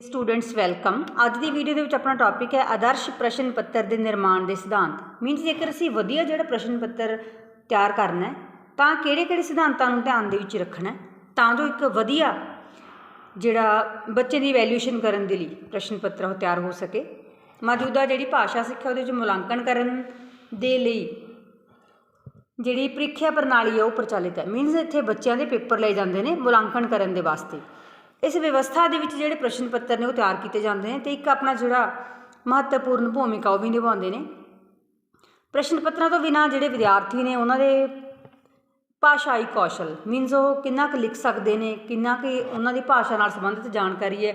Students welcome ਅੱਜ ਦੀ video ਦੇ ਵਿੱਚ ਆਪਣਾ ਟੌਪਿਕ ਹੈ ਆਦਰਸ਼ ਪ੍ਰਸ਼ਨ ਪੱਤਰ ਦੇ ਨਿਰਮਾਣ ਦੇ ਸਿਧਾਂਤ। ਮੀਨਸ ਜੇਕਰ ਅਸੀਂ ਵਧੀਆ ਜਿਹੜਾ ਪ੍ਰਸ਼ਨ ਪੱਤਰ ਤਿਆਰ ਕਰਨਾ ਹੈ, ਤਾਂ ਕਿਹੜੇ-ਕਿਹੜੇ ਸਿਧਾਂਤਾਂ ਨੂੰ ਧਿਆਨ ਦੇ ਵਿੱਚ ਰੱਖਣਾ ਹੈ? ਤਾਂ ਜੋ ਇੱਕ ਵਧੀਆ ਜਿਹੜਾ ਬੱਚੇ ਦੀ ਵੈਲਿਊਏਸ਼ਨ ਕਰਨ ਦੇ ਲਈ ਪ੍ਰਸ਼ਨ ਪੱਤਰ ਉਹ ਤਿਆਰ ਹੋ ਸਕੇ। ਮੌਜੂਦਾ ਜਿਹੜੀ ਭਾਸ਼ਾ ਸਿੱਖਿਆ ਉਹਦੇ ਵਿੱਚ ਮੁਲਾਂਕਣ ਕਰਨ ਦੇ ਲਈ ਜਿਹੜੀ ਪ੍ਰੀਖਿਆ ਪ੍ਰਣਾਲੀ ਹੈ ਉਹ ਪ੍ਰਚਲਿਤ ਹੈ। ਮੀਨਸ ਇੱਥੇ ਬੱਚਿਆਂ ਦੇ ਪੇਪਰ ਲਏ ਜਾਂਦੇ ਨੇ ਮੁਲਾਂਕਣ ਕਰਨ ਦੇ ਵਾਸਤੇ। ਇਸ ਵਿਵਸਥਾ ਦੇ ਵਿੱਚ ਜਿਹੜੇ ਪ੍ਰਸ਼ਨ ਪੱਤਰ ਨੇ ਉਹ ਤਿਆਰ ਕੀਤੇ ਜਾਂਦੇ ਨੇ ਤੇ ਇੱਕ ਆਪਣਾ ਜਿਹੜਾ ਮਹੱਤਵਪੂਰਨ ਭੂਮਿਕਾ ਉਹ ਵੀ ਨਿਭਾਉਂਦੇ ਨੇ। ਪ੍ਰਸ਼ਨ ਪੱਤਰਾਂ ਤੋਂ ਬਿਨਾਂ ਜਿਹੜੇ ਵਿਦਿਆਰਥੀ ਨੇ ਉਹਨਾਂ ਦੇ ਭਾਸ਼ਾਈ ਕੌਸ਼ਲ ਮੀਨਸ ਉਹ ਕਿੰਨਾ ਕੁ ਲਿਖ ਸਕਦੇ ਨੇ, ਕਿੰਨਾ ਕੁ ਉਹਨਾਂ ਦੀ ਭਾਸ਼ਾ ਨਾਲ ਸੰਬੰਧਿਤ ਜਾਣਕਾਰੀ ਹੈ,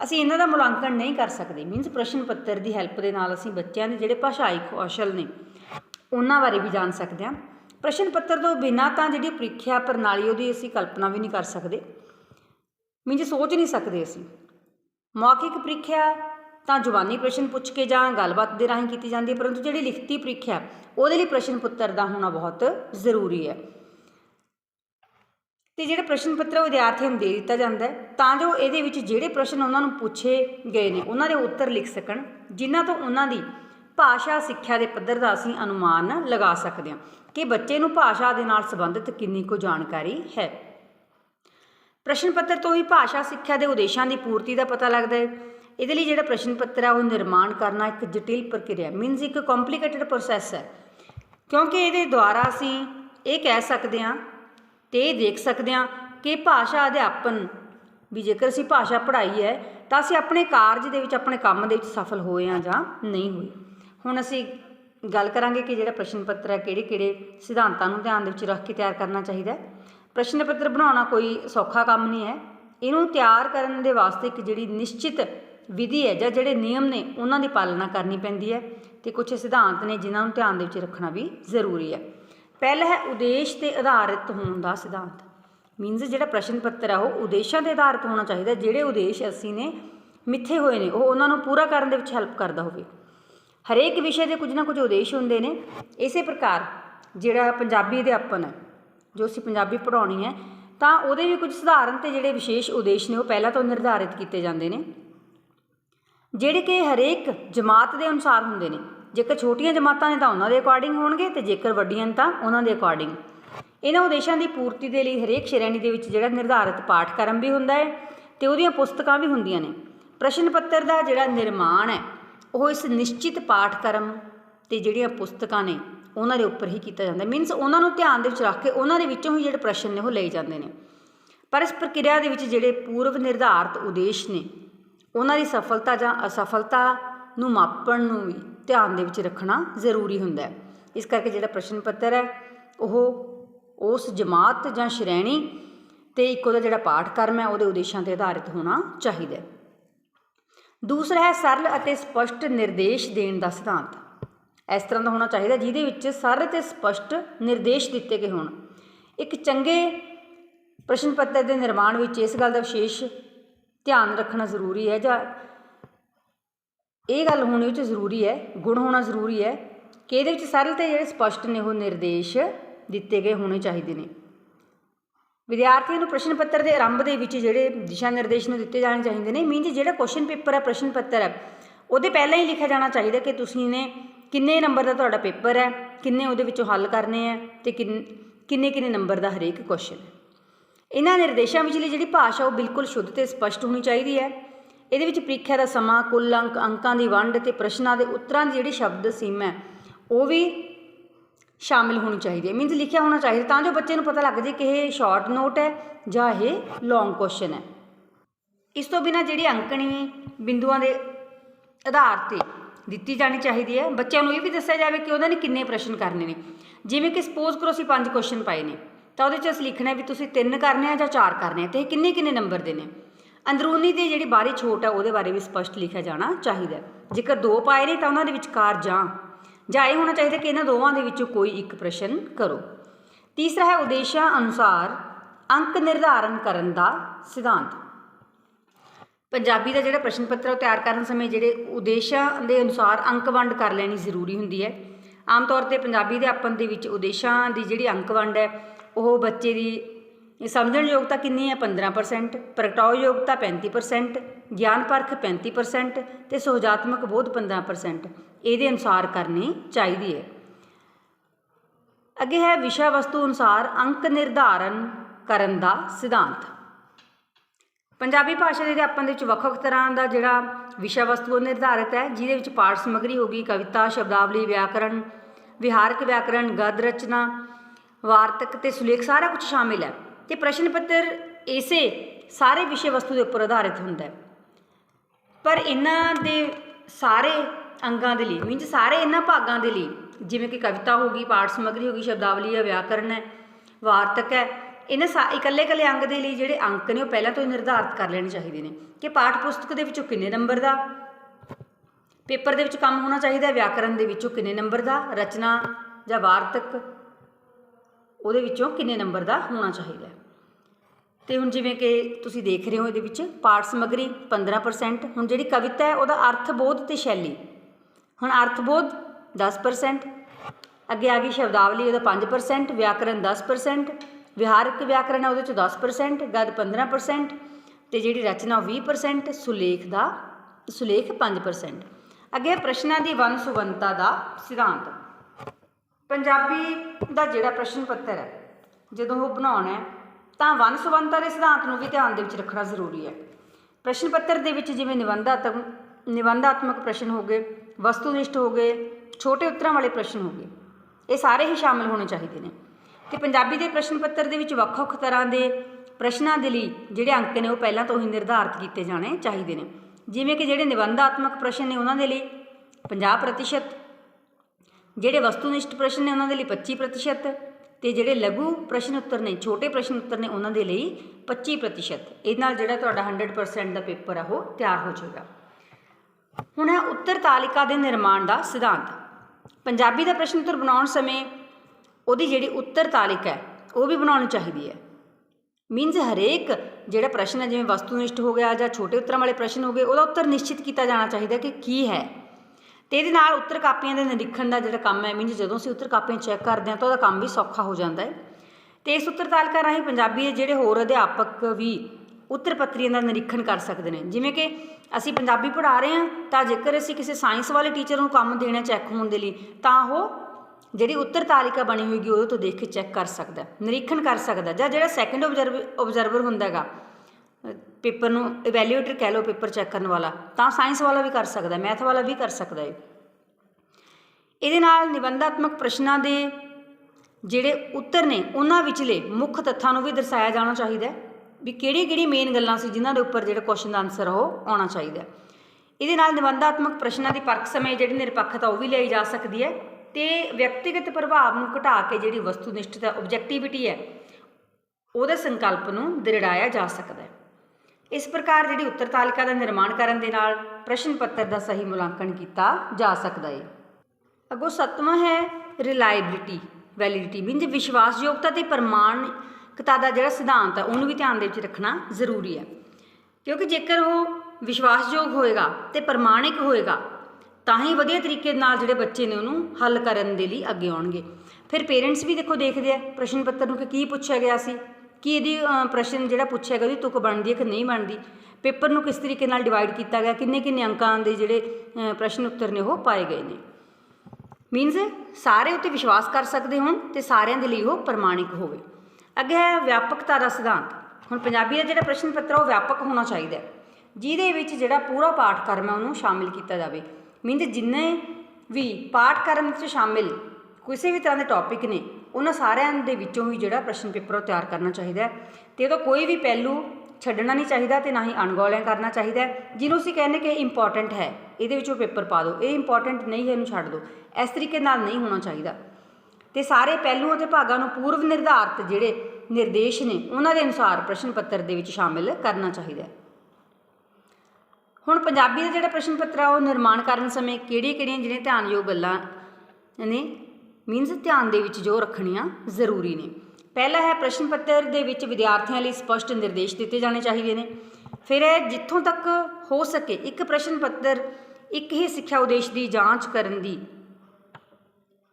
ਅਸੀਂ ਇਹਨਾਂ ਦਾ ਮੁਲਾਂਕਣ ਨਹੀਂ ਕਰ ਸਕਦੇ। ਮੀਨਸ ਪ੍ਰਸ਼ਨ ਪੱਤਰ ਦੀ ਹੈਲਪ ਦੇ ਨਾਲ ਅਸੀਂ ਬੱਚਿਆਂ ਦੇ ਜਿਹੜੇ ਭਾਸ਼ਾਈ ਕੌਸ਼ਲ ਨੇ, ਉਹਨਾਂ ਬਾਰੇ ਵੀ ਜਾਣ ਸਕਦੇ ਹਾਂ। ਪ੍ਰਸ਼ਨ ਪੱਤਰ ਤੋਂ ਬਿਨਾਂ ਤਾਂ ਜਿਹੜੀ ਪ੍ਰੀਖਿਆ ਪ੍ਰਣਾਲੀ ਉਹਦੀ ਅਸੀਂ ਕਲਪਨਾ ਵੀ ਨਹੀਂ ਕਰ ਸਕਦੇ। ਮੀਨਸ ਸੋਚ ਨਹੀਂ ਸਕਦੇ ਅਸੀਂ। ਮੌਖਿਕ ਪ੍ਰੀਖਿਆ ਤਾਂ ਜ਼ੁਬਾਨੀ ਪ੍ਰਸ਼ਨ ਪੁੱਛ ਕੇ ਜਾਂ ਗੱਲਬਾਤ ਦੇ ਰਾਹੀਂ ਕੀਤੀ ਜਾਂਦੀ ਹੈ, ਪਰੰਤੂ ਜਿਹੜੀ ਲਿਖਤੀ ਪ੍ਰੀਖਿਆ, ਉਹਦੇ ਲਈ ਪ੍ਰਸ਼ਨ ਪੱਤਰ ਦਾ ਹੋਣਾ ਬਹੁਤ ਜ਼ਰੂਰੀ ਹੈ। ਤੇ ਜਿਹੜਾ ਪ੍ਰਸ਼ਨ ਪੱਤਰ ਵਿਦਿਆਰਥੀਆਂ ਨੂੰ ਦੇ ਦਿੱਤਾ ਜਾਂਦਾ ਤਾਂ ਜੋ ਇਹਦੇ ਵਿੱਚ ਜਿਹੜੇ ਪ੍ਰਸ਼ਨ ਉਹਨਾਂ ਨੂੰ ਪੁੱਛੇ ਗਏ ਨੇ, ਉਹਨਾਂ ਦੇ ਉੱਤਰ ਲਿਖ ਸਕਣ, ਜਿਨ੍ਹਾਂ ਤੋਂ ਉਹਨਾਂ ਦੀ ਭਾਸ਼ਾ, ਸਿੱਖਿਆ ਦੇ ਪੱਧਰ ਦਾ ਅਸੀਂ ਅਨੁਮਾਨ ਲਗਾ ਸਕਦੇ ਹਾਂ ਕਿ ਬੱਚੇ ਨੂੰ ਭਾਸ਼ਾ ਦੇ ਨਾਲ ਸੰਬੰਧਿਤ ਕਿੰਨੀ ਕੁ ਜਾਣਕਾਰੀ ਹੈ। ਪ੍ਰਸ਼ਨ ਪੱਤਰ ਤੋਂ ਹੀ ਭਾਸ਼ਾ ਸਿੱਖਿਆ ਦੇ ਉਦੇਸ਼ਾਂ ਦੀ ਪੂਰਤੀ ਦਾ ਪਤਾ ਲੱਗਦਾ ਹੈ। ਇਹਦੇ ਲਈ ਜਿਹੜਾ ਪ੍ਰਸ਼ਨ ਪੱਤਰ ਹੈ ਉਹ ਨਿਰਮਾਣ ਕਰਨਾ ਇੱਕ ਜਟਿਲ ਪ੍ਰਕਿਰਿਆ ਮੀਨਸ ਇੱਕ ਕੰਪਲਿਕੇਟਡ ਪ੍ਰੋਸੈਸ ਹੈ। ਕਿਉਂਕਿ ਇਹਦੇ ਦੁਆਰਾ ਅਸੀਂ ਇਹ ਕਹਿ ਸਕਦੇ ਹਾਂ ਤੇ ਇਹ ਦੇਖ ਸਕਦੇ ਹਾਂ ਕਿ ਭਾਸ਼ਾ ਅਧਿਆਪਨ, ਵੀ ਜੇਕਰ ਅਸੀਂ ਭਾਸ਼ਾ ਪੜ੍ਹਾਈ ਹੈ, ਤਾਂ ਅਸੀਂ ਆਪਣੇ ਕਾਰਜ ਦੇ ਵਿੱਚ, ਆਪਣੇ ਕੰਮ ਦੇ ਵਿੱਚ ਸਫਲ ਹੋਏ ਹਾਂ ਜਾਂ ਨਹੀਂ ਹੋਏ। ਹੁਣ ਅਸੀਂ ਗੱਲ ਕਰਾਂਗੇ ਕਿ ਜਿਹੜਾ ਪ੍ਰਸ਼ਨ ਪੱਤਰ ਹੈ ਕਿਹੜੇ ਕਿਹੜੇ ਸਿਧਾਂਤਾਂ ਨੂੰ ਧਿਆਨ ਦੇ ਵਿੱਚ ਰੱਖ ਕੇ ਤਿਆਰ ਕਰਨਾ ਚਾਹੀਦਾ ਹੈ। ਪ੍ਰਸ਼ਨ ਪੱਤਰ ਬਣਾਉਣਾ ਕੋਈ ਸੌਖਾ ਕੰਮ ਨਹੀਂ ਹੈ। ਇਹਨੂੰ ਤਿਆਰ ਕਰਨ ਦੇ ਵਾਸਤੇ ਇੱਕ ਜਿਹੜੀ ਨਿਸ਼ਚਿਤ ਵਿਧੀ ਹੈ ਜਾਂ ਜਿਹੜੇ ਨਿਯਮ ਨੇ, ਉਹਨਾਂ ਦੀ ਪਾਲਣਾ ਕਰਨੀ ਪੈਂਦੀ ਹੈ ਤੇ ਕੁਝ ਸਿਧਾਂਤ ਨੇ ਜਿਨ੍ਹਾਂ ਨੂੰ ਧਿਆਨ ਦੇ ਵਿੱਚ ਰੱਖਣਾ ਵੀ ਜ਼ਰੂਰੀ ਹੈ। ਪਹਿਲਾ ਹੈ ਉਦੇਸ਼ ਤੇ ਆਧਾਰਿਤ ਹੋਣ ਦਾ ਸਿਧਾਂਤ। ਮੀਨਸ ਜਿਹੜਾ ਪ੍ਰਸ਼ਨ ਪੱਤਰ ਹੈ ਉਹ ਉਦੇਸ਼ਾਂ ਤੇ ਆਧਾਰਿਤ ਹੋਣਾ ਚਾਹੀਦਾ ਜਿਹੜੇ ਉਦੇਸ਼ ਅਸੀਂ ਨੇ, ਮਿੱਥੇ ਹੋਏ ਨੇ, ਉਹ ਉਹਨਾਂ ਨੂੰ ਪੂਰਾ ਕਰਨ ਦੇ ਵਿੱਚ ਹੈਲਪ ਕਰਦਾ ਹੋਵੇ। ਹਰੇਕ ਵਿਸ਼ੇ ਦੇ ਕੁਝ ਨਾ ਕੁਝ ਉਦੇਸ਼ ਹੁੰਦੇ ਨੇ। ਇਸੇ ਪ੍ਰਕਾਰ ਜਿਹੜਾ ਪੰਜਾਬੀ ਅਧਿਆਪਨ ਹੈ ਜੋ ਅਸੀਂ ਪੰਜਾਬੀ ਪੜ੍ਹਾਉਣੀ ਹੈ, ਤਾਂ ਉਹਦੇ ਵੀ ਕੁਝ ਸਧਾਰਨ ਤੇ ਜਿਹੜੇ ਵਿਸ਼ੇਸ਼ ਉਦੇਸ਼ ਨੇ, ਉਹ ਪਹਿਲਾਂ ਤੋਂ ਨਿਰਧਾਰਿਤ ਕੀਤੇ ਜਾਂਦੇ ਨੇ। ਜਿਹੜੇ ਕਿ ਹਰੇਕ ਜਮਾਤ ਦੇ ਅਨੁਸਾਰ ਹੁੰਦੇ ਨੇ। ਜੇਕਰ ਛੋਟੀਆਂ ਜਮਾਤਾਂ ਨੇ ਤਾਂ ਉਹਨਾਂ ਦੇ ਅਕੋਰਡਿੰਗ ਹੋਣਗੇ ਤੇ ਜੇਕਰ ਵੱਡੀਆਂ ਨੇ ਤਾਂ ਉਹਨਾਂ ਦੇ ਅਕੋਰਡਿੰਗ ਇਹਨਾਂ ਉਦੇਸ਼ਾਂ ਦੀ ਪੂਰਤੀ ਦੇ ਲਈ ਹਰੇਕ ਸ਼੍ਰੇਣੀ ਦੇ ਵਿੱਚ ਜਿਹੜਾ ਨਿਰਧਾਰਿਤ ਪਾਠਕ੍ਰਮ ਵੀ ਹੁੰਦਾ ਹੈ ਤੇ ਉਹਦੀਆਂ ਪੁਸਤਕਾਂ ਵੀ ਹੁੰਦੀਆਂ ਨੇ। ਪ੍ਰਸ਼ਨ ਪੱਤਰ ਦਾ ਜਿਹੜਾ ਨਿਰਮਾਣ ਹੈ, ਉਹ ਇਸ ਨਿਸ਼ਚਿਤ ਪਾਠਕ੍ਰਮ ਤੇ ਜਿਹੜੀਆਂ ਪੁਸਤਕਾਂ ਨੇ ਉਹਨਾਂ ਦੇ ਉੱਪਰ ਹੀ ਕੀਤਾ ਜਾਂਦਾ। ਮੀਨਸ ਉਹਨਾਂ ਨੂੰ ਧਿਆਨ ਦੇ ਵਿੱਚ ਰੱਖ ਕੇ ਉਹਨਾਂ ਦੇ ਵਿੱਚੋਂ ਹੀ ਜਿਹੜੇ ਪ੍ਰਸ਼ਨ ਨੇ ਉਹ ਲਏ ਜਾਂਦੇ ਨੇ। ਪਰ ਇਸ ਪ੍ਰਕਿਰਿਆ ਦੇ ਵਿੱਚ ਜਿਹੜੇ ਪੂਰਵ ਨਿਰਧਾਰਤ ਉਦੇਸ਼ ਨੇ, ਉਹਨਾਂ ਦੀ ਸਫਲਤਾ ਜਾਂ ਅਸਫਲਤਾ ਨੂੰ ਮਾਪਣ ਨੂੰ ਵੀ ਧਿਆਨ ਦੇ ਵਿੱਚ ਰੱਖਣਾ ਜ਼ਰੂਰੀ ਹੁੰਦਾ ਹੈ। ਇਸ ਕਰਕੇ ਜਿਹੜਾ ਪ੍ਰਸ਼ਨ ਪੱਤਰ ਹੈ, ਉਹ ਉਸ ਜਮਾਤ ਜਾਂ ਸ਼੍ਰੇਣੀ ਤੇ ਇੱਕ ਉਹਦਾ ਜਿਹੜਾ ਪਾਠਕ੍ਰਮ ਹੈ, ਉਹਦੇ ਉਦੇਸ਼ਾਂ ਤੇ ਆਧਾਰਿਤ ਹੋਣਾ ਚਾਹੀਦਾ ਹੈ। ਦੂਸਰਾ ਹੈ, ਸਰਲ ਅਤੇ ਸਪਸ਼ਟ ਨਿਰਦੇਸ਼ ਦੇਣ ਦਾ ਸਿਧਾਂਤ। ਇਸ ਤਰ੍ਹਾਂ ਦਾ ਹੋਣਾ ਚਾਹੀਦਾ, ਜਿਹਦੇ ਵਿੱਚ ਸਾਰੇ ਤੇ ਸਪਸ਼ਟ ਨਿਰਦੇਸ਼ ਦਿੱਤੇ ਗਏ ਹੋਣ। ਇੱਕ ਚੰਗੇ ਪ੍ਰਸ਼ਨ ਪੱਤਰ ਦੇ ਨਿਰਮਾਣ ਵਿੱਚ ਇਸ ਗੱਲ ਦਾ ਵਿਸ਼ੇਸ਼ ਧਿਆਨ ਰੱਖਣਾ ਜ਼ਰੂਰੀ ਹੈ, ਜਾਂ ਇਹ ਗੱਲ ਹੋਣੀ ਵਿੱਚ ਜ਼ਰੂਰੀ ਹੈ, ਗੁਣ ਹੋਣਾ ਜ਼ਰੂਰੀ ਹੈ ਕਿ ਇਹਦੇ ਵਿੱਚ ਸਾਰੇ ਤੇ ਜਿਹੜੇ ਸਪਸ਼ਟ ਨੇ, ਉਹ ਨਿਰਦੇਸ਼ ਦਿੱਤੇ ਗਏ ਹੋਣੇ ਚਾਹੀਦੇ ਨੇ। ਵਿਦਿਆਰਥੀਆਂ ਨੂੰ ਪ੍ਰਸ਼ਨ ਪੱਤਰ ਦੇ ਆਰੰਭ ਦੇ ਵਿੱਚ ਜਿਹੜੇ ਦਿਸ਼ਾ ਨਿਰਦੇਸ਼ ਨੂੰ ਦਿੱਤੇ ਜਾਣੇ ਚਾਹੀਦੇ ਨੇ ਮੀਨਸ ਜਿਹੜਾ ਕੁਐਸਚਨ ਪੇਪਰ ਹੈ, ਪ੍ਰਸ਼ਨ ਪੱਤਰ ਹੈ, ਉਹਦੇ ਪਹਿਲਾਂ ਹੀ ਲਿਖਿਆ ਜਾਣਾ ਚਾਹੀਦਾ ਕਿ ਤੁਸੀਂ ਨੇ ਕਿੰਨੇ ਨੰਬਰ ਦਾ ਤੁਹਾਡਾ ਪੇਪਰ ਹੈ? ਕਿੰਨੇ ਉਹਦੇ ਵਿੱਚੋਂ ਹੱਲ ਕਰਨੇ ਆ ਤੇ ਕਿੰਨੇ ਕਿੰਨੇ ਨੰਬਰ ਦਾ ਹਰੇਕ ਕੁਐਸਚਨ ਇਹਨਾਂ ਨਿਰਦੇਸ਼ਾਂ ਵਿਚਲੀ ਜਿਹੜੀ ਭਾਸ਼ਾ ਉਹ ਬਿਲਕੁਲ ਸ਼ੁੱਧ ਤੇ ਸਪਸ਼ਟ ਹੋਣੀ ਚਾਹੀਦੀ ਹੈ। ਇਹਦੇ ਵਿੱਚ ਪ੍ਰੀਖਿਆ ਦਾ ਸਮਾਂ, ਕੁੱਲ ਅੰਕ, ਅੰਕਾਂ ਦੀ ਵੰਡ ਤੇ ਪ੍ਰਸ਼ਨਾਂ ਦੇ ਉੱਤਰਾਂ ਦੀ ਜਿਹੜੀ ਸ਼ਬਦ ਸੀਮਾ ਹੈ, ਉਹ ਵੀ ਸ਼ਾਮਿਲ ਹੋਣੀ ਚਾਹੀਦੀ ਹੈ। ਮੀਨਸ ਲਿਖਿਆ ਹੋਣਾ ਚਾਹੀਦਾ ਤਾਂ ਜੋ ਬੱਚੇ ਨੂੰ ਪਤਾ ਲੱਗ ਜੇ ਕਿ ਇਹ ਸ਼ਾਰਟ ਨੋਟ ਹੈ ਜਾਂ ਇਹ ਲੌਂਗ ਕੁਐਸਚਨ ਹੈ। ਇਸ ਤੋਂ ਬਿਨਾ ਜਿਹੜੀ ਅੰਕਣੀ ਬਿੰਦੂਆਂ ਦੇ ਆਧਾਰ ਤੇ ਦਿੱਤੀ ਜਾਣੀ ਚਾਹੀਦੀ ਹੈ। ਬੱਚਿਆਂ ਨੂੰ ਇਹ ਵੀ ਦੱਸਿਆ ਜਾਵੇ ਕਿ ਉਹਨਾਂ ਨੇ ਕਿੰਨੇ ਪ੍ਰਸ਼ਨ ਕਰਨੇ ਨੇ। ਜਿਵੇਂ ਕਿ ਸਪੋਜ਼ ਕਰੋ ਅਸੀਂ ਪੰਜ ਕੁਐਸਚਨ ਪਾਏ ਨੇ, ਤਾਂ ਉਹਦੇ 'ਚ ਅਸੀਂ ਲਿਖਣਾ ਵੀ ਤੁਸੀਂ ਤਿੰਨ ਕਰਨੇ ਆ ਜਾਂ ਚਾਰ ਕਰਨੇ ਆ ਤੇ ਇਹ ਕਿੰਨੇ ਕਿੰਨੇ ਨੰਬਰ ਦੇ ਨੇ। ਅੰਦਰੂਨੀ ਦੀ ਜਿਹੜੀ ਬਾਹਰੀ ਛੋਟ ਹੈ ਉਹਦੇ ਬਾਰੇ ਵੀ ਸਪਸ਼ਟ ਲਿਖਿਆ ਜਾਣਾ ਚਾਹੀਦਾ ਜੇਕਰ ਦੋ ਪਾਏ ਨੇ ਤਾਂ ਉਹਨਾਂ ਦੇ ਵਿਚਕਾਰ ਜਾਂ ਜਾਂ ਇਹ ਹੋਣਾ ਚਾਹੀਦਾ ਕਿ ਇਹਨਾਂ ਦੋਵਾਂ ਦੇ ਵਿੱਚੋਂ ਕੋਈ ਇੱਕ ਪ੍ਰਸ਼ਨ ਕਰੋ। ਤੀਸਰਾ ਹੈ ਉਦੇਸ਼ਾਂ ਅਨੁਸਾਰ ਅੰਕ ਨਿਰਧਾਰਨ ਕਰਨ ਦਾ ਸਿਧਾਂਤ। ਪੰਜਾਬੀ ਦਾ ਜਿਹੜਾ ਪ੍ਰਸ਼ਨ ਪੱਤਰ ਉਹ ਤਿਆਰ ਕਰਨ ਸਮੇਂ ਜਿਹੜੇ ਉਦੇਸ਼ਾਂ ਦੇ ਅਨੁਸਾਰ ਅੰਕ ਵੰਡ ਕਰ ਲੈਣੀ ਜ਼ਰੂਰੀ ਹੁੰਦੀ ਹੈ। ਆਮ ਤੌਰ ਤੇ ਪੰਜਾਬੀ ਅਧਿਆਪਨ ਦੇ ਵਿੱਚ ਉਦੇਸ਼ਾਂ ਦੀ ਜਿਹੜੀ ਅੰਕ ਵੰਡ ਹੈ, ਉਹ ਬੱਚੇ ਦੀ ਸਮਝਣ ਯੋਗਤਾ ਕਿੰਨੀ ਹੈ? 15% ਪ੍ਰਗਟਾਓ ਯੋਗਤਾ 35% ਗਿਆਨ ਪਰਖ 35% ਤੇ ਸੁਹਜਾਤਮਕ ਬੋਧ 15% ਇਹਦੇ ਅਨੁਸਾਰ ਕਰਨੀ ਚਾਹੀਦੀ ਹੈ। ਅੱਗੇ ਹੈ ਵਿਸ਼ਾ ਵਸਤੂ ਅਨੁਸਾਰ ਅੰਕ ਨਿਰਧਾਰਨ ਕਰਨ ਦਾ ਸਿਧਾਂਤ। ਪੰਜਾਬੀ ਭਾਸ਼ਾ ਦੇ ਅਧਿਆਪਨ ਦੇ ਵਿੱਚ ਵੱਖ-ਵੱਖ ਤਰ੍ਹਾਂ ਦਾ ਜਿਹੜਾ ਵਿਸ਼ਾ ਵਸਤੂ ਉਹ ਨਿਰਧਾਰਿਤ ਹੈ, ਜਿਹਦੇ ਵਿੱਚ ਪਾਠ ਸਮੱਗਰੀ ਹੋਗੀ ਕਵਿਤਾ, ਸ਼ਬਦਾਵਲੀ, ਵਿਆਕਰਣ, ਵਿਹਾਰਕ ਵਿਆਕਰਣ, ਗਦ ਰਚਨਾ, ਵਾਰਤਕ ਤੇ ਸੁਲੇਖ ਸਾਰਾ ਕੁਝ ਸ਼ਾਮਿਲ ਹੈ। ਤੇ ਪ੍ਰਸ਼ਨ ਪੱਤਰ ਇਸੇ ਸਾਰੇ ਵਿਸ਼ੇ ਵਸਤੂ ਦੇ ਉੱਪਰ ਆਧਾਰਿਤ ਹੁੰਦਾ ਹੈ। ਪਰ ਇਹਨਾਂ ਦੇ ਸਾਰੇ ਅੰਗਾਂ ਦੇ ਲਈ ਮੀਨਸ ਸਾਰੇ ਇਹਨਾਂ ਭਾਗਾਂ ਦੇ ਲਈ, ਜਿਵੇਂ ਕਿ ਕਵਿਤਾ ਹੋਗੀ ਪਾਠ ਸਮੱਗਰੀ ਹੋਗੀ ਸ਼ਬਦਾਵਲੀ ਹੈ, ਵਿਆਕਰਣ ਹੈ, ਵਾਰਤਕ ਹੈ ਇਹਨਾਂ ਸਾ ਇਕੱਲੇ ਇਕੱਲੇ ਅੰਗ ਦੇ ਲਈ ਜਿਹੜੇ ਅੰਕ ਨੇ ਉਹ ਪਹਿਲਾਂ ਤੋਂ ਹੀ ਨਿਰਧਾਰਤ ਕਰ ਲੈਣੇ ਚਾਹੀਦੇ ਨੇ। ਕਿ ਪਾਠ ਪੁਸਤਕ ਦੇ ਵਿੱਚੋਂ ਕਿੰਨੇ ਨੰਬਰ ਦਾ, ਪੇਪਰ ਦੇ ਵਿੱਚ ਕੰਮ ਹੋਣਾ ਚਾਹੀਦਾ, ਵਿਆਕਰਨ ਦੇ ਵਿੱਚੋਂ ਕਿੰਨੇ ਨੰਬਰ ਦਾ, ਰਚਨਾ ਜਾਂ ਵਾਰਤਕ, ਉਹਦੇ ਵਿੱਚੋਂ ਕਿੰਨੇ ਨੰਬਰ ਦਾ ਹੋਣਾ ਚਾਹੀਦਾ। ਹੈ ਤੇ ਹੁਣ ਜਿਵੇਂ ਕਿ ਤੁਸੀਂ ਦੇਖ ਰਹੇ ਹੋ ਇਹਦੇ ਵਿੱਚ, ਪਾਠ ਸਮੱਗਰੀ 15% ਹੁਣ ਜਿਹੜੀ ਕਵਿਤਾ ਹੈ ਉਹਦਾ ਅਰਥ ਬੋਧ ਤੇ ਸ਼ੈਲੀ। ਹੁਣ ਅਰਥ ਬੋਧ 10% ਅੱਗੇ ਆ ਗਈ ਸ਼ਬਦਾਵਲੀ, ਉਹਦਾ 5% ਵਿਆਕਰਨ 10% ਵਿਹਾਰਕ ਵਿਆਕਰਣ ਹੈ, ਉਹਦੇ ਚ 10% ਗਦ 15% ਤੇ ਜਿਹੜੀ ਰਚਨਾ ਉਹ 20% ਸੁਲੇਖ ਦਾ, ਸੁਲੇਖ 5% ਅੱਗੇ ਪ੍ਰਸ਼ਨਾਂ ਦੀ ਵੰਨ ਸੁਵੰਨਤਾ ਦਾ ਸਿਧਾਂਤ। ਪੰਜਾਬੀ ਦਾ ਜਿਹੜਾ ਪ੍ਰਸ਼ਨ ਪੱਤਰ ਹੈ, ਜਦੋਂ ਉਹ ਬਣਾਉਣਾ ਹੈ, ਤਾਂ ਵੰਨ ਸੁਵੰਨਤਾ ਦੇ ਸਿਧਾਂਤ ਨੂੰ ਵੀ ਧਿਆਨ ਦੇ ਵਿੱਚ ਰੱਖਣਾ ਜ਼ਰੂਰੀ ਹੈ। ਪ੍ਰਸ਼ਨ ਪੱਤਰ ਦੇ ਵਿੱਚ ਜਿਵੇਂ ਨਿਬੰਧਾਤਮਕ ਨਿਬੰਧਾਤਮਕ ਪ੍ਰਸ਼ਨ ਹੋ ਗਏ ਵਸਤੂਨਿਸ਼ਟ ਹੋ ਗਏ, ਛੋਟੇ ਉੱਤਰਾਂ ਵਾਲੇ ਪ੍ਰਸ਼ਨ ਹੋ ਗਏ, ਇਹ ਸਾਰੇ ਹੀ ਸ਼ਾਮਲ ਹੋਣੇ ਚਾਹੀਦੇ ਨੇ। ਤੇ ਪੰਜਾਬੀ ਦੇ ਪ੍ਰਸ਼ਨ ਪੱਤਰ ਦੇ ਵਿੱਚ ਵੱਖ-ਵੱਖ ਤਰ੍ਹਾਂ ਦੇ ਪ੍ਰਸ਼ਨਾਂ ਦੇ ਲਈ ਜਿਹੜੇ ਅੰਕ ਨੇ ਉਹ ਪਹਿਲਾਂ ਤੋਂ ਹੀ ਨਿਰਧਾਰਤ ਕੀਤੇ ਜਾਣੇ ਚਾਹੀਦੇ ਨੇ। ਜਿਵੇਂ ਕਿ ਜਿਹੜੇ ਨਿਬੰਧਾਤਮਕ ਪ੍ਰਸ਼ਨ ਨੇ ਉਹਨਾਂ ਦੇ ਲਈ 50% ਜਿਹੜੇ ਵਸਤੂਨਿਸ਼ਟ ਪ੍ਰਸ਼ਨ ਨੇ ਉਹਨਾਂ ਦੇ ਲਈ 25% ਤੇ ਜਿਹੜੇ ਲਘੂ ਪ੍ਰਸ਼ਨ ਉੱਤਰ ਨੇ, ਛੋਟੇ ਪ੍ਰਸ਼ਨ ਉੱਤਰ ਨੇ ਉਹਨਾਂ ਦੇ ਲਈ 25% ਇਹ ਨਾਲ ਜਿਹੜਾ ਤੁਹਾਡਾ 100% ਦਾ ਪੇਪਰ ਆ ਉਹ ਤਿਆਰ ਹੋ ਜਾਏਗਾ ਹੁਣ ਹੈ ਉੱਤਰ ਤਾਲਿਕਾ ਦੇ ਨਿਰਮਾਣ ਦਾ ਸਿਧਾਂਤ। ਪੰਜਾਬੀ ਦਾ ਪ੍ਰਸ਼ਨ ਉੱਤਰ ਬਣਾਉਣ ਸਮੇਂ ਉਹਦੀ ਜਿਹੜੀ ਉੱਤਰ ਤਾਲਿਕ ਹੈ, ਉਹ ਵੀ ਬਣਾਉਣੀ ਚਾਹੀਦੀ ਹੈ। ਮੀਨਸ ਹਰੇਕ ਜਿਹੜਾ ਪ੍ਰਸ਼ਨ ਹੈ, ਜਿਵੇਂ ਵਸਤੂਨਿਸ਼ਟ ਹੋ ਗਿਆ ਜਾਂ ਛੋਟੇ ਉੱਤਰਾਂ ਵਾਲੇ ਪ੍ਰਸ਼ਨ ਹੋ ਗਏ, ਉਹਦਾ ਉੱਤਰ ਨਿਸ਼ਚਿਤ ਕੀਤਾ ਜਾਣਾ ਚਾਹੀਦਾ ਕਿ ਕੀ ਹੈ। ਤੇ ਇਹਦੇ ਨਾਲ ਉੱਤਰ ਕਾਪੀਆਂ ਦੇ ਨਿਰੀਖਣ ਦਾ ਜਿਹੜਾ ਕੰਮ ਹੈ ਮੀਨਸ ਜਦੋਂ ਅਸੀਂ ਉੱਤਰ ਕਾਪੀਆਂ ਚੈੱਕ ਕਰਦੇ ਹਾਂ ਤਾਂ ਉਹਦਾ ਕੰਮ ਵੀ ਸੌਖਾ ਹੋ ਜਾਂਦਾ ਹੈ। ਤੇ ਇਸ ਉੱਤਰ ਤਾਲਿਕਾ ਰਾਹੀਂ ਪੰਜਾਬੀ ਦੇ ਜਿਹੜੇ ਹੋਰ ਅਧਿਆਪਕ ਵੀ ਉੱਤਰ ਪੱਤਰੀਆਂ ਦਾ ਨਿਰੀਖਣ ਕਰ ਸਕਦੇ ਨੇ। ਜਿਵੇਂ ਕਿ ਅਸੀਂ ਪੰਜਾਬੀ ਪੜ੍ਹਾ ਰਹੇ ਹਾਂ, ਤਾਂ ਜੇਕਰ ਅਸੀਂ ਕਿਸੇ ਸਾਇੰਸ ਵਾਲੇ ਟੀਚਰ ਨੂੰ ਕੰਮ ਦੇਣਾ ਚੈੱਕ ਹੋਣ ਦੇ ਲਈ, ਤਾਂ ਉਹ ਜਿਹੜੀ ਉੱਤਰ ਤਾਲਿਕਾ ਬਣੀ ਹੋਏਗੀ, ਉਹਦੇ ਤੋਂ ਦੇਖ ਕੇ ਚੈੱਕ ਕਰ ਸਕਦਾ ਨਿਰੀਖਣ ਕਰ ਸਕਦਾ ਜਾਂ ਜਿਹੜਾ ਸੈਕੰਡ ਆਬਜ਼ਰਵਰ ਹੁੰਦਾ ਹੈਗਾ, ਪੇਪਰ ਨੂੰ ਇਵੈਲੂਏਟਰ ਕਹਿ ਲਓ, ਪੇਪਰ ਚੈੱਕ ਕਰਨ ਵਾਲਾ, ਤਾਂ ਸਾਇੰਸ ਵਾਲਾ ਵੀ ਕਰ ਸਕਦਾ ਮੈਥ ਵਾਲਾ ਵੀ ਕਰ ਸਕਦਾ ਹੈ। ਇਹਦੇ ਨਾਲ ਨਿਬੰਧਾਤਮਕ ਪ੍ਰਸ਼ਨਾਂ ਦੇ ਜਿਹੜੇ ਉੱਤਰ ਨੇ, ਉਹਨਾਂ ਵਿਚਲੇ ਮੁੱਖ ਤੱਥਾਂ ਨੂੰ ਵੀ ਦਰਸਾਇਆ ਜਾਣਾ ਚਾਹੀਦਾ ਹੈ, ਵੀ ਕਿਹੜੀ ਕਿਹੜੀ ਮੇਨ ਗੱਲਾਂ ਸੀ, ਜਿਨ੍ਹਾਂ ਦੇ ਉੱਪਰ ਜਿਹੜਾ ਕੁਐਸਚਨ ਦਾ ਆਨਸਰ ਉਹ ਆਉਣਾ ਚਾਹੀਦਾ ਹੈ। ਇਹਦੇ ਨਾਲ ਨਿਬੰਧਾਤਮਕ ਪ੍ਰਸ਼ਨਾਂ ਦੀ ਪਰਖ ਸਮੇਂ ਜਿਹੜੀ ਨਿਰਪੱਖਤਾ, ਉਹ ਵੀ ਲਈ ਜਾ ਸਕਦੀ ਹੈ। ਤੇ ਵਿਅਕਤੀਗਤ ਪ੍ਰਭਾਵ ਨੂੰ ਘਟਾ ਕੇ ਜਿਹੜੀ ਵਸਤੂਨਿਸ਼ਟਤਾ ਆਬਜੈਕਟਿਵਿਟੀ ਹੈ, ਉਹਦੇ ਸੰਕਲਪ ਨੂੰ ਦ੍ਰਿੜਾਇਆ ਜਾ ਸਕਦਾ ਹੈ। ਇਸ ਪ੍ਰਕਾਰ ਜਿਹੜੀ ਉੱਤਰ ਤਾਲਿਕਾ ਦਾ ਨਿਰਮਾਣ ਕਰਨ ਦੇ ਨਾਲ ਪ੍ਰਸ਼ਨ ਪੱਤਰ ਦਾ ਸਹੀ ਮੁਲਾਂਕਣ ਕੀਤਾ ਜਾ ਸਕਦਾ ਹੈ। ਅੱਗੋਂ ਸੱਤਵਾਂ ਹੈ ਰਿਲਾਇਬਿਲਿਟੀ ਵੈਲਿਡਿਟੀ ਮੀਨਸ ਵਿਸ਼ਵਾਸਯੋਗਤਾ ਤੇ ਪ੍ਰਮਾਣਿਕਤਾ ਦਾ ਜਿਹੜਾ ਸਿਧਾਂਤ ਹੈ, ਉਹਨੂੰ ਵੀ ਧਿਆਨ ਦੇ ਵਿੱਚ ਰੱਖਣਾ ਜ਼ਰੂਰੀ ਹੈ। ਕਿਉਂਕਿ ਜੇਕਰ ਉਹ ਵਿਸ਼ਵਾਸਯੋਗ ਹੋਏਗਾ ਤੇ ਪ੍ਰਮਾਣਿਕ ਹੋਏਗਾ ਤਾਂ ਹੀ ਵਧੀਆ ਤਰੀਕੇ ਨਾਲ ਜਿਹੜੇ ਬੱਚੇ ਨੇ ਉਹਨੂੰ ਹੱਲ ਕਰਨ ਦੇ ਲਈ ਅੱਗੇ ਆਉਣਗੇ। ਫਿਰ ਪੇਰੈਂਟਸ ਵੀ ਦੇਖੋ ਦੇਖਦੇ ਆ, ਪ੍ਰਸ਼ਨ ਪੱਤਰ ਨੂੰ ਕਿ ਕੀ ਪੁੱਛਿਆ ਗਿਆ ਸੀ? ਕਿ ਇਹਦੀ ਪ੍ਰਸ਼ਨ ਜਿਹੜਾ ਪੁੱਛਿਆ ਗਿਆ ਉਹਦੀ ਤੁਕ ਬਣਦੀ ਹੈ ਕਿ ਨਹੀਂ ਬਣਦੀ? ਪੇਪਰ ਨੂੰ ਕਿਸ ਤਰੀਕੇ ਨਾਲ ਡਿਵਾਈਡ ਕੀਤਾ ਗਿਆ? ਕਿੰਨੇ ਕਿੰਨੇ ਅੰਕਾਂ ਦੇ ਜਿਹੜੇ ਪ੍ਰਸ਼ਨ ਉੱਤਰ ਨੇ ਉਹ ਪਾਏ ਗਏ ਨੇ। ਮੀਨਸ ਸਾਰੇ ਉੱਤੇ ਵਿਸ਼ਵਾਸ ਕਰ ਸਕਦੇ ਹੋਣ ਤੇ ਸਾਰਿਆਂ ਦੇ ਲਈ ਉਹ ਪ੍ਰਮਾਣਿਕ ਹੋਵੇ। ਅੱਗੇ ਹੈ ਵਿਆਪਕਤਾ ਦਾ ਸਿਧਾਂਤ। ਹੁਣ ਪੰਜਾਬੀ ਦਾ ਜਿਹੜਾ ਪ੍ਰਸ਼ਨ ਪੱਤਰ ਉਹ ਵਿਆਪਕ ਹੋਣਾ ਚਾਹੀਦਾ ਜਿਹਦੇ ਵਿੱਚ ਜਿਹੜਾ ਪੂਰਾ ਪਾਠਕ੍ਰਮ ਹੈ, ਉਹਨੂੰ ਸ਼ਾਮਿਲ ਕੀਤਾ ਜਾਵੇ। ਮੀਨਸ ਜਿੰਨੇ ਵੀ ਪਾਠਕ੍ਰਮ ਵਿੱਚ ਸ਼ਾਮਿਲ ਕਿਸੇ ਵੀ ਤਰ੍ਹਾਂ ਦੇ ਟੌਪਿਕ ਨੇ, ਉਹਨਾਂ ਸਾਰਿਆਂ ਦੇ ਵਿੱਚੋਂ ਹੀ ਜਿਹੜਾ ਪ੍ਰਸ਼ਨ ਪੇਪਰ ਉਹ ਤਿਆਰ ਕਰਨਾ ਚਾਹੀਦਾ ਹੈ। ਤੇ ਉਹਦਾ ਕੋਈ ਵੀ ਪਹਿਲੂ ਛੱਡਣਾ ਨਹੀਂ ਚਾਹੀਦਾ ਤੇ ਨਾ ਹੀ ਅਣਗੌਲਿਆਂ ਕਰਨਾ ਚਾਹੀਦਾ ਜਿਹਨੂੰ ਅਸੀਂ ਕਹਿੰਦੇ ਕਿ ਇੰਪੋਰਟੈਂਟ ਹੈ, ਇਹਦੇ ਵਿੱਚੋਂ ਪੇਪਰ ਪਾ ਦਿਓ। ਇਹ ਇੰਪੋਰਟੈਂਟ ਨਹੀਂ ਹੈ, ਇਹਨੂੰ ਛੱਡ ਦਿਓ। ਇਸ ਤਰੀਕੇ ਨਾਲ ਨਹੀਂ ਹੋਣਾ ਚਾਹੀਦਾ। ਤੇ ਸਾਰੇ ਪਹਿਲੂਆਂ ਤੇ ਭਾਗਾਂ ਨੂੰ ਪੂਰਵ ਨਿਰਧਾਰਤ ਜਿਹੜੇ ਨਿਰਦੇਸ਼ ਨੇ, ਉਹਨਾਂ ਦੇ ਅਨੁਸਾਰ ਪ੍ਰਸ਼ਨ ਪੱਤਰ ਦੇ ਵਿੱਚ ਸ਼ਾਮਿਲ ਕਰਨਾ ਚਾਹੀਦਾ ਹੁਣ ਪੰਜਾਬੀ ਦਾ ਜਿਹੜਾ ਪ੍ਰਸ਼ਨ ਪੱਤਰ ਆ, ਉਹ ਨਿਰਮਾਣ ਕਰਨ ਸਮੇਂ ਕਿਹੜੀਆਂ-ਕਿਹੜੀਆਂ ਜਿਹੜੀਆਂ ਧਿਆਨਯੋਗ ਗੱਲਾਂ ਨੇ ਮੀਨਸ ਧਿਆਨ ਦੇ ਵਿੱਚ ਜੋ ਰੱਖਣੀਆਂ ਜ਼ਰੂਰੀ ਨੇ। ਪਹਿਲਾ ਹੈ, ਪ੍ਰਸ਼ਨ ਪੱਤਰ ਦੇ ਵਿੱਚ ਵਿਦਿਆਰਥੀਆਂ ਲਈ ਸਪਸ਼ਟ ਨਿਰਦੇਸ਼ ਦਿੱਤੇ ਜਾਣੇ ਚਾਹੀਦੇ ਨੇ। ਫਿਰ ਹੈ ਜਿੱਥੋਂ ਤੱਕ ਹੋ ਸਕੇ, ਇੱਕ ਪ੍ਰਸ਼ਨ ਪੱਤਰ, ਇੱਕ ਹੀ ਸਿੱਖਿਆ ਉਦੇਸ਼ ਦੀ ਜਾਂਚ ਕਰਨ ਦੀ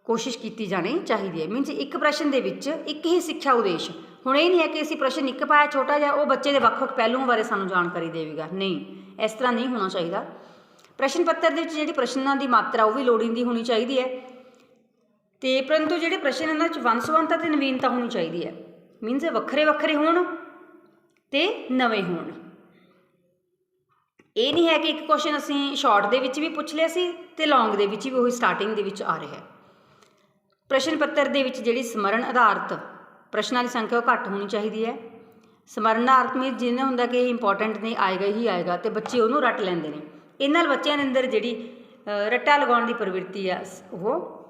ਕੋਸ਼ਿਸ਼ ਕੀਤੀ ਜਾਣੀ ਚਾਹੀਦੀ ਹੈ। ਮੀਨਸ ਇੱਕ ਪ੍ਰਸ਼ਨ ਦੇ ਵਿੱਚ ਇੱਕ ਹੀ ਸਿੱਖਿਆ ਉਦੇਸ਼ ਹੁਣ ਇਹ ਨਹੀਂ ਹੈ ਕਿ ਅਸੀਂ ਪ੍ਰਸ਼ਨ ਇੱਕ ਪਾਇਆ ਛੋਟਾ ਜਿਹਾ, ਉਹ ਬੱਚੇ ਦੇ ਵੱਖ-ਵੱਖ ਪਹਿਲੂਆਂ ਬਾਰੇ ਸਾਨੂੰ ਜਾਣਕਾਰੀ ਦੇਵੇਗਾ। ਨਹੀਂ, ਇਸ ਤਰ੍ਹਾਂ ਨਹੀਂ ਹੋਣਾ ਚਾਹੀਦਾ। ਪ੍ਰਸ਼ਨ ਪੱਤਰ ਦੇ ਵਿੱਚ ਜਿਹੜੀ ਪ੍ਰਸ਼ਨਾਂ ਦੀ ਮਾਤਰਾ, ਉਹ ਵੀ ਲੋੜੀਂਦੀ ਹੋਣੀ ਚਾਹੀਦੀ ਹੈ। ਤੇ ਪਰੰਤੂ ਜਿਹੜੇ ਪ੍ਰਸ਼ਨ ਇਹਨਾਂ ਵਿੱਚ ਵੰਸਵੰਤਾ ਤੇ ਨਵੀਨਤਾ ਹੋਣੀ ਚਾਹੀਦੀ ਹੈ ਮੀਨਸ ਵੱਖਰੇ ਵੱਖਰੇ ਹੋਣ ਤੇ ਨਵੇਂ ਹੋਣ। ਇਹ ਨਹੀਂ ਹੈ ਕਿ ਇੱਕ ਕੁਐਸਚਨ ਅਸੀਂ ਸ਼ਾਰਟ ਦੇ ਵਿੱਚ ਵੀ ਪੁੱਛ ਲਿਆ ਸੀ ਤੇ ਲੌਂਗ ਦੇ ਵਿੱਚ ਵੀ ਉਹੀ ਸਟਾਰਟਿੰਗ ਦੇ ਵਿੱਚ ਆ ਰਿਹਾ ਹੈ। ਪ੍ਰਸ਼ਨ ਪੱਤਰ ਦੇ ਵਿੱਚ ਜਿਹੜੀ ਸਮਰਨ ਆਧਾਰਿਤ ਪ੍ਰਸ਼ਨਾਂ ਦੀ ਸੰਖਿਆ ਉਹ ਘੱਟ ਹੋਣੀ ਚਾਹੀਦੀ ਹੈ। ਸਮਰਨ ਆਧਾਰਿਤ ਜਿਹਨੇ ਹੁੰਦਾ ਕਿ ਇਹ ਇੰਪੋਰਟੈਂਟ ਨਹੀਂ, ਆਏਗਾ ਹੀ ਆਏਗਾ ਤੇ ਬੱਚੇ ਉਹਨੂੰ ਰੱਟ ਲੈਂਦੇ ਨੇ। ਇਹਨਾਂ ਨਾਲ ਬੱਚਿਆਂ ਦੇ ਅੰਦਰ ਜਿਹੜੀ ਰੱਟਾ ਲਗਾਉਣ ਦੀ ਪ੍ਰਵਿਰਤੀ ਆ, ਸ- ਉਹ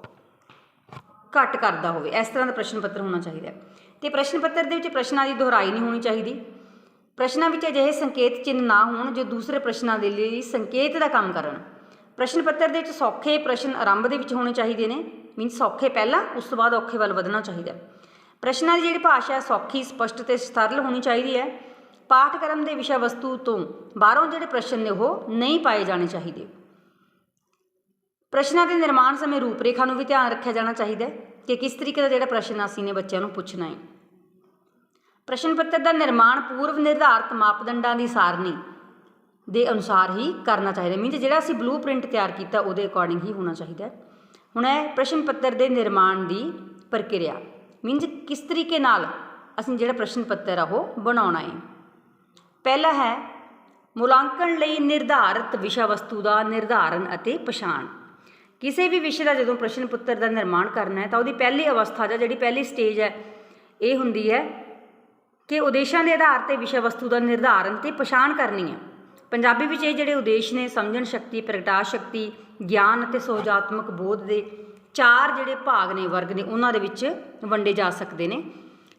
ਘੱਟ ਕਰਦਾ ਹੋਵੇ। ਇਸ ਤਰ੍ਹਾਂ ਦਾ ਪ੍ਰਸ਼ਨ ਪੱਤਰ ਹੋਣਾ ਚਾਹੀਦਾ ਹੈ। ਤੇ ਪ੍ਰਸ਼ਨ ਪੱਤਰ ਦੇ ਵਿੱਚ ਪ੍ਰਸ਼ਨਾਂ ਦੀ ਦੁਹਰਾਈ ਨਹੀਂ ਹੋਣੀ ਚਾਹੀਦੀ। ਪ੍ਰਸ਼ਨਾਂ ਵਿੱਚ ਅਜਿਹੇ ਸੰਕੇਤ ਚਿੰਨ੍ਹ ਨਾ ਹੋਣ ਜੋ ਦੂਸਰੇ ਪ੍ਰਸ਼ਨਾਂ ਦੇ ਲਈ ਸੰਕੇਤ ਦਾ ਕੰਮ ਕਰਨ। ਪ੍ਰਸ਼ਨ ਪੱਤਰ ਦੇ ਵਿੱਚ ਸੌਖੇ ਪ੍ਰਸ਼ਨ ਆਰੰਭ ਦੇ ਵਿੱਚ ਹੋਣੇ ਚਾਹੀਦੇ ਨੇ। ਮੀਨ ਸੌਖੇ ਪਹਿਲਾਂ, ਉਸ ਤੋਂ ਬਾਅਦ ਔਖੇ ਵੱਲ ਵਧਣਾ ਚਾਹੀਦਾ ਪ੍ਰਸ਼ਨਾਂ ਦੀ ਜਿਹੜੀ ਭਾਸ਼ਾ ਹੈ, ਸੌਖੀ, ਸਪਸ਼ਟ ਤੇ ਸਰਲ ਹੋਣੀ ਚਾਹੀਦੀ ਹੈ। ਪਾਠਕ੍ਰਮ ਦੇ ਵਿਸ਼ਾ ਵਸਤੂ ਤੋਂ ਬਾਹਰੋਂ ਜਿਹੜੇ ਪ੍ਰਸ਼ਨ ਨੇ, ਉਹ ਨਹੀਂ ਪਾਏ ਜਾਣੇ ਚਾਹੀਦੇ। ਪ੍ਰਸ਼ਨਾਂ ਦੇ ਨਿਰਮਾਣ ਸਮੇਂ ਰੂਪਰੇਖਾ ਨੂੰ ਵੀ ਧਿਆਨ ਰੱਖਿਆ ਜਾਣਾ ਚਾਹੀਦਾ ਹੈ ਕਿ ਕਿਸ ਤਰੀਕੇ ਦਾ ਜਿਹੜਾ ਪ੍ਰਸ਼ਨ ਅਸੀਂ ਨੇ ਬੱਚਿਆਂ ਨੂੰ ਪੁੱਛਣਾ ਹੈ। ਪ੍ਰਸ਼ਨ ਪੱਤਰ ਦਾ ਨਿਰਮਾਣ ਪੂਰਵ ਨਿਰਧਾਰਤ ਮਾਪਦੰਡਾਂ ਦੀ ਸਾਰਣੀ ਦੇ ਅਨੁਸਾਰ ਹੀ ਕਰਨਾ ਚਾਹੀਦਾ ਮੀਨਸ ਜਿਹੜਾ ਅਸੀਂ ਬਲੂਪ੍ਰਿੰਟ ਤਿਆਰ ਕੀਤਾ, ਉਹਦੇ ਅਕੋਰਡਿੰਗ ਹੀ ਹੋਣਾ ਚਾਹੀਦਾ ਹੁਣ ਹੈ ਪ੍ਰਸ਼ਨ ਪੱਤਰ ਦੇ ਨਿਰਮਾਣ ਦੀ ਪ੍ਰਕਿਰਿਆ। ਮੀਨਸ ਕਿਸ ਤਰੀਕੇ ਨਾਲ ਅਸੀਂ ਜਿਹੜਾ ਪ੍ਰਸ਼ਨ ਪੱਤਰ ਆ ਉਹ ਬਣਾਉਣਾ ਹੈ? ਪਹਿਲਾ ਹੈ, ਮੁਲਾਂਕਣ ਲਈ ਨਿਰਧਾਰਤ ਵਿਸ਼ਾ ਵਸਤੂ ਦਾ ਨਿਰਧਾਰਨ ਅਤੇ ਪਛਾਣ। ਕਿਸੇ ਵੀ ਵਿਸ਼ੇ ਦਾ ਜਦੋਂ ਪ੍ਰਸ਼ਨ ਪੱਤਰ ਦਾ ਨਿਰਮਾਣ ਕਰਨਾ ਹੈ ਤਾਂ ਉਹਦੀ ਪਹਿਲੀ ਅਵਸਥਾ ਜਾਂ ਜਿਹੜੀ ਪਹਿਲੀ ਸਟੇਜ ਹੈ, ਇਹ ਹੁੰਦੀ ਹੈ ਕਿ ਉਦੇਸ਼ਾਂ ਦੇ ਆਧਾਰ ਤੇ ਵਿਸ਼ਾ ਵਸਤੂ ਦਾ ਨਿਰਧਾਰਨ ਤੇ ਪਛਾਣ ਕਰਨੀ ਹੈ। ਪੰਜਾਬੀ ਵਿੱਚ ਇਹ ਜਿਹੜੇ ਉਦੇਸ਼ ਨੇ, ਸਮਝਣ ਸ਼ਕਤੀ ਪ੍ਰਗਟਾਅ ਸ਼ਕਤੀ, ਗਿਆਨ ਅਤੇ ਸੋਜਾਤਮਕ ਬੋਧ ਦੇ ਚਾਰ ਜਿਹੜੇ ਭਾਗ ਨੇ, ਵਰਗ ਨੇ, ਉਹਨਾਂ ਦੇ ਵਿੱਚ ਵੰਡੇ ਜਾ ਸਕਦੇ ਨੇ।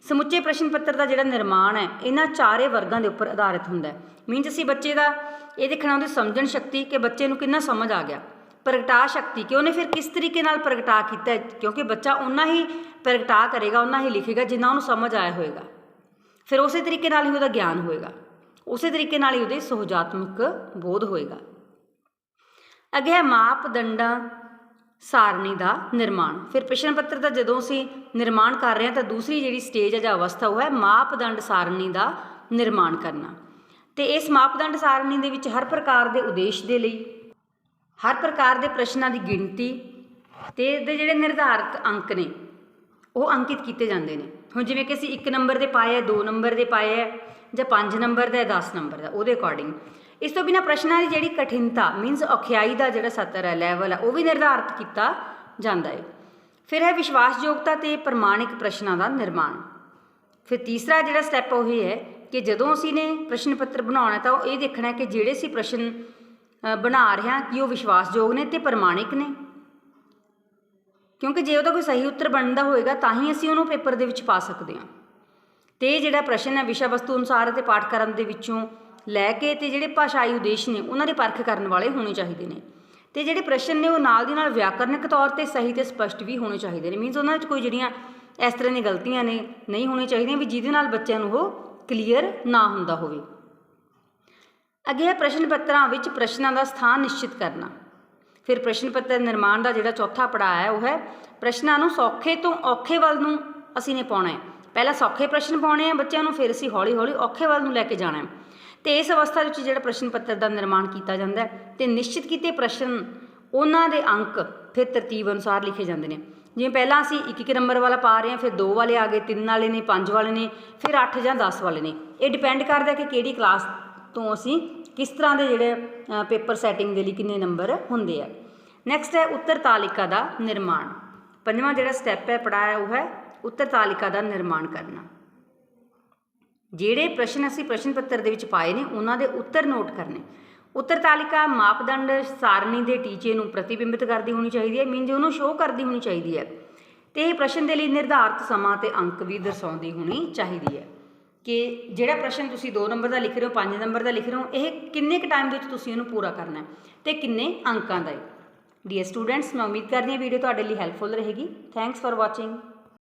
ਸਮੁੱਚੇ ਪ੍ਰਸ਼ਨ ਪੱਤਰ ਦਾ ਜਿਹੜਾ ਨਿਰਮਾਣ ਹੈ, ਇਹਨਾਂ ਚਾਰੇ ਵਰਗਾਂ ਦੇ ਉੱਪਰ ਆਧਾਰਿਤ ਹੁੰਦਾ ਹੈ। ਮੀਨਸ ਅਸੀਂ ਬੱਚੇ ਦਾ ਇਹ ਦੇਖਣਾ ਉਹਦੀ ਸਮਝਣ ਸ਼ਕਤੀ ਕਿ ਬੱਚੇ ਨੂੰ ਕਿੰਨਾ ਸਮਝ ਆ ਗਿਆ। ਪ੍ਰਗਟਾ ਸ਼ਕਤੀ, ਕਿ ਉਹਨੇ ਫਿਰ ਕਿਸ ਤਰੀਕੇ ਨਾਲ ਪ੍ਰਗਟਾ ਕੀਤਾ ਕਿਉਂਕਿ ਬੱਚਾ ਉਨਾ ਹੀ ਪ੍ਰਗਟਾ ਕਰੇਗਾ ਉਹਨਾਂ ਹੀ ਲਿਖੇਗਾ ਜਿੰਨਾ ਉਹਨੂੰ ਸਮਝ ਆਇਆ ਹੋਵੇਗਾ ਫਿਰ ਉਸੇ ਤਰੀਕੇ ਨਾਲ ਹੀ ਉਹਦਾ ਗਿਆਨ ਹੋਏਗਾ। ਉਸੇ ਤਰੀਕੇ ਨਾਲ ਹੀ ਉਹਦੇ ਸੁਹਜਾਤਮਕ ਬੋਧ ਹੋਏਗਾ। ਅੱਗੇ ਹੈ ਮਾਪਦੰਡਾਂ। ਸਾਰਣੀ ਦਾ ਨਿਰਮਾਣ। ਫਿਰ ਪ੍ਰਸ਼ਨ ਪੱਤਰ ਦਾ ਜਦੋਂ ਅਸੀਂ ਨਿਰਮਾਣ ਕਰ ਰਹੇ ਹਾਂ ਤਾਂ ਦੂਸਰੀ ਜਿਹੜੀ ਸਟੇਜ ਹੈ ਜਾਂ ਅਵਸਥਾ ਉਹ ਹੈ ਮਾਪਦੰਡ ਸਾਰਣੀ ਦਾ ਨਿਰਮਾਣ ਕਰਨਾ। ਤੇ ਇਸ ਮਾਪਦੰਡ ਸਾਰਣੀ ਦੇ ਵਿੱਚ ਹਰ ਪ੍ਰਕਾਰ ਦੇ ਉਦੇਸ਼ ਦੇ ਲਈ, ਹਰ ਪ੍ਰਕਾਰ ਦੇ ਪ੍ਰਸ਼ਨਾਂ ਦੀ ਗਿਣਤੀ ਤੇ ਇਹਦੇ ਜਿਹੜੇ ਨਿਰਧਾਰਤ ਅੰਕ ਨੇ, ਉਹ ਅੰਕਿਤ ਕੀਤੇ ਜਾਂਦੇ ਨੇ। ਹੁਣ ਜਿਵੇਂ ਕਿ ਅਸੀਂ 1 ਨੰਬਰ ਦੇ ਪਾਏ ਹੈ 2 ਨੰਬਰ ਦੇ ਪਾਏ ਹੈ ਜਾਂ 5 ਨੰਬਰ ਦਾ ਹੈ 10 ਨੰਬਰ ਦਾ, ਉਹਦੇ ਅਕੋਰਡਿੰਗ ਇਸ ਤੋਂ ਬਿਨਾ ਪ੍ਰਸ਼ਨਾਂ ਦੀ ਜਿਹੜੀ ਕਠਿਨਤਾ ਮੀਨਸ ਔਖਿਆਈ ਦਾ ਜਿਹੜਾ ਸਤਰ ਹੈ ਲੈਵਲ ਹੈ, ਉਹ ਵੀ ਨਿਰਧਾਰਤ ਕੀਤਾ ਜਾਂਦਾ ਹੈ। ਫਿਰ ਹੈ ਵਿਸ਼ਵਾਸਯੋਗਤਾ ਤੇ ਪ੍ਰਮਾਣਿਕ ਪ੍ਰਸ਼ਨਾਂ ਦਾ ਨਿਰਮਾਣ। ਫਿਰ ਤੀਸਰਾ ਜਿਹੜਾ ਸਟੈਪ ਉਹ ਇਹ ਹੈ ਕਿ ਜਦੋਂ ਅਸੀਂ ਨੇ ਪ੍ਰਸ਼ਨ ਪੱਤਰ ਬਣਾਉਣਾ ਤਾਂ ਉਹ ਇਹ ਦੇਖਣਾ ਕਿ ਜਿਹੜੇ ਅਸੀਂ ਪ੍ਰਸ਼ਨ ਬਣਾ ਰਹੇ ਹਾਂ, ਕਿ ਉਹ ਵਿਸ਼ਵਾਸਯੋਗ ਨੇ ਤੇ ਪ੍ਰਮਾਣਿਕ ਨੇ। ਕਿਉਂਕਿ ਜੇ ਉਹਦਾ ਕੋਈ ਸਹੀ ਉੱਤਰ ਬਣਦਾ ਹੋਏਗਾ, ਤਾਂ ਹੀ ਅਸੀਂ ਉਹਨੂੰ ਪੇਪਰ ਦੇ ਵਿੱਚ ਪਾ ਸਕਦੇ ਹਾਂ। ਤੇ ਇਹ ਜਿਹੜਾ ਪ੍ਰਸ਼ਨ ਹੈ ਵਿਸ਼ਾ ਵਸਤੂ ਅਨੁਸਾਰ ਅਤੇ ਪਾਠਕ੍ਰਮ ਦੇ ਵਿੱਚੋਂ ਲੈ ਕੇ ਤੇ ਜਿਹੜੇ ਭਾਸ਼ਾਈ ਉਦੇਸ਼ ਨੇ ਉਹਨਾਂ ਦੇ ਪਰਖ ਕਰਨ ਵਾਲੇ ਹੋਣੇ ਚਾਹੀਦੇ ਨੇ। ਤੇ ਜਿਹੜੇ ਪ੍ਰਸ਼ਨ ਨੇ ਉਹ ਨਾਲ ਦੀ ਨਾਲ ਵਿਆਕਰਨਿਕ ਤੌਰ ਤੇ ਸਹੀ ਤੇ ਸਪਸ਼ਟ ਵੀ ਹੋਣੇ ਚਾਹੀਦੇ ਨੇ। ਮੀਨਸ ਉਹਨਾਂ ਵਿੱਚ ਕੋਈ ਜਿਹੜੀਆਂ ਇਸ ਤਰ੍ਹਾਂ ਦੀਆਂ ਗਲਤੀਆਂ ਨੇ, ਨਹੀਂ ਹੋਣੀਆਂ ਚਾਹੀਦੀਆਂ ਵੀ ਜਿਹਦੇ ਨਾਲ ਬੱਚਿਆਂ ਨੂੰ ਉਹ ਕਲੀਅਰ ਨਾ ਹੁੰਦਾ ਹੋਵੇ। ਅੱਗੇ ਹੈ ਪ੍ਰਸ਼ਨ ਪੱਤਰਾਂ ਵਿੱਚ ਪ੍ਰਸ਼ਨਾਂ ਦਾ ਸਥਾਨ ਨਿਸ਼ਚਿਤ ਕਰਨਾ। ਫਿਰ ਪ੍ਰਸ਼ਨ ਪੱਤਰ ਨਿਰਮਾਣ ਦਾ ਜਿਹੜਾ ਚੌਥਾ ਪੜਾਅ ਹੈ, ਉਹ ਹੈ ਪ੍ਰਸ਼ਨਾਂ ਨੂੰ ਸੌਖੇ ਤੋਂ ਔਖੇ ਵੱਲ ਨੂੰ ਅਸੀਂ ਨੇ ਪਾਉਣਾ ਹੈ। ਪਹਿਲਾਂ ਸੌਖੇ ਪ੍ਰਸ਼ਨ ਪਾਉਣੇ ਆ ਬੱਚਿਆਂ ਨੂੰ, ਫਿਰ ਅਸੀਂ ਹੌਲੀ ਹੌਲੀ ਔਖੇ ਵੱਲ ਨੂੰ ਲੈ ਕੇ ਜਾਣਾ ਹੈ। ਤੇ ਇਸ ਅਵਸਥਾ ਵਿੱਚ ਜਿਹੜਾ ਪ੍ਰਸ਼ਨ ਪੱਤਰ ਦਾ ਨਿਰਮਾਣ ਕੀਤਾ ਜਾਂਦਾ ਹੈ ਤੇ ਨਿਸ਼ਚਿਤ ਕੀਤੇ ਪ੍ਰਸ਼ਨ ਉਹਨਾਂ ਦੇ ਅੰਕ ਫਿਰ ਤਰਤੀਬ ਅਨੁਸਾਰ ਲਿਖੇ ਜਾਂਦੇ ਨੇ। ਜਿਵੇਂ ਪਹਿਲਾਂ ਅਸੀਂ ਇੱਕ ਇੱਕ ਨੰਬਰ ਵਾਲਾ ਪਾ ਰਹੇ ਹਾਂ, ਫਿਰ 2 ਵਾਲੇ ਆ ਗਏ 3 ਵਾਲੇ ਨੇ 5 ਵਾਲੇ ਨੇ, ਫਿਰ 8 ਜਾਂ 10 ਵਾਲੇ ਨੇ। ਇਹ ਡਿਪੈਂਡ ਕਰਦਾ ਕਿ ਕਿਹੜੀ ਕਲਾਸ ਤੋਂ ਅਸੀਂ ਕਿਸ ਤਰ੍ਹਾਂ ਦੇ ਜਿਹੜੇ ਪੇਪਰ ਸੈਟਿੰਗ ਦੇ ਲਈ ਕਿੰਨੇ ਨੰਬਰ ਹੁੰਦੇ ਆ। ਨੈਕਸਟ ਹੈ ਉੱਤਰ ਤਾਲਿਕਾ ਦਾ ਨਿਰਮਾਣ। ਪੰਜਵਾਂ ਜਿਹੜਾ ਸਟੈਪ ਹੈ ਪੜਾਇਆ ਉਹ ਹੈ, ਉੱਤਰ ਤਾਲਿਕਾ ਦਾ ਨਿਰਮਾਣ ਕਰਨਾ। ਜਿਹੜੇ ਪ੍ਰਸ਼ਨ ਅਸੀਂ ਪ੍ਰਸ਼ਨ ਪੱਤਰ ਦੇ ਵਿੱਚ ਪਾਏ ਨੇ, ਉਹਨਾਂ ਦੇ ਉੱਤਰ ਨੋਟ ਕਰਨੇ। ਉੱਤਰ ਤਾਲਿਕਾ ਮਾਪਦੰਡ ਸਾਰਣੀ ਦੇ ਟੀਚੇ ਨੂੰ ਪ੍ਰਤੀਬਿੰਬਿਤ ਕਰਦੀ ਹੋਣੀ ਚਾਹੀਦੀ ਹੈ ਮੀਨਜ਼ ਉਹਨੂੰ ਸ਼ੋਅ ਕਰਦੀ ਹੋਣੀ ਚਾਹੀਦੀ ਹੈ। ਤੇ ਇਹ ਪ੍ਰਸ਼ਨ ਦੇ ਲਈ ਨਿਰਧਾਰਤ ਸਮਾਂ ਤੇ ਅੰਕ ਵੀ ਦਰਸਾਉਂਦੀ ਹੋਣੀ ਚਾਹੀਦੀ ਹੈ। ਕਿ ਜਿਹੜਾ ਪ੍ਰਸ਼ਨ ਤੁਸੀਂ 2 ਨੰਬਰ ਦਾ ਲਿਖ ਰਹੇ ਹੋ 5 ਨੰਬਰ ਦਾ ਲਿਖ ਰਹੇ ਹੋ, ਇਹ ਕਿੰਨੇ ਕੁ ਟਾਈਮ ਦੇ ਵਿੱਚ ਤੁਸੀਂ ਇਹਨੂੰ ਪੂਰਾ ਕਰਨਾ ਹੈ ਤੇ ਕਿੰਨੇ ਅੰਕਾਂ ਦਾ ਹੈ। ਡੀਅਰ ਸਟੂਡੈਂਟਸ ਮੈਂ ਉਮੀਦ ਕਰਦੀ ਹਾਂ ਵੀਡੀਓ ਤੁਹਾਡੇ ਲਈ ਹੈਲਪਫੁਲ ਰਹੇਗੀ। Thanks for watching